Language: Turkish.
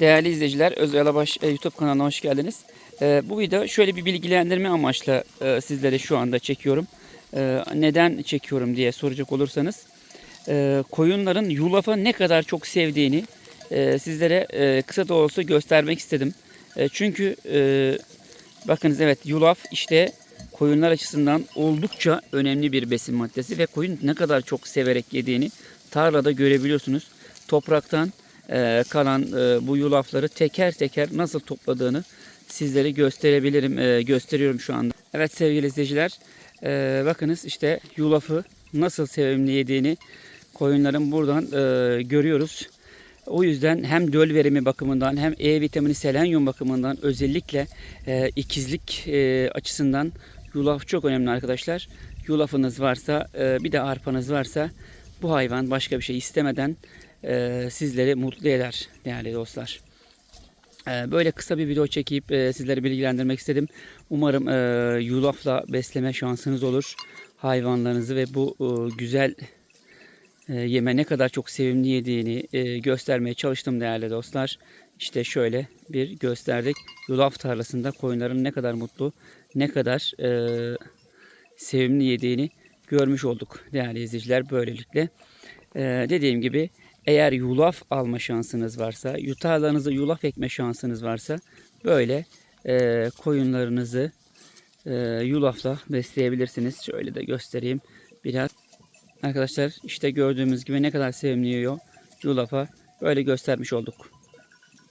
Değerli izleyiciler, Öz Yalabaş e, YouTube kanalına hoş geldiniz. E, bu video şöyle bir bilgilendirme amaçla e, sizlere şu anda çekiyorum. Neden çekiyorum diye soracak olursanız, koyunların yulafa ne kadar çok sevdiğini sizlere e, kısa da olsa göstermek istedim. Çünkü bakınız evet yulaf işte koyunlar açısından oldukça önemli bir besin maddesi ve koyun ne kadar çok severek yediğini tarlada görebiliyorsunuz. Topraktan e, kalan e, bu yulafları teker teker nasıl topladığını sizlere gösterebilirim. E, gösteriyorum şu anda. Evet sevgili izleyiciler. e, bakınız işte yulafı nasıl sevimli yediğini koyunların buradan e, görüyoruz. O yüzden hem döl verimi bakımından hem E vitamini selenyum bakımından özellikle e, ikizlik e, açısından yulaf çok önemli arkadaşlar. Yulafınız varsa e, bir de arpanız varsa bu hayvan başka bir şey istemeden e, sizleri mutlu eder değerli dostlar. E, böyle kısa bir video çekip e, sizleri bilgilendirmek istedim. Umarım e, yulafla besleme şansınız olur hayvanlarınızı ve bu e, güzel e, yeme ne kadar çok sevimli yediğini e, göstermeye çalıştım değerli dostlar. İşte şöyle bir gösterdik. Yulaf tarlasında koyunların ne kadar mutlu, ne kadar e, sevimli yediğini görmüş olduk değerli izleyiciler böylelikle. E, dediğim gibi eğer yulaf alma şansınız varsa, yutarlarınızı yulaf ekme şansınız varsa böyle e, koyunlarınızı e, yulafla besleyebilirsiniz. Şöyle de göstereyim biraz. Arkadaşlar işte gördüğümüz gibi ne kadar sevimli yiyor yulafa böyle göstermiş olduk.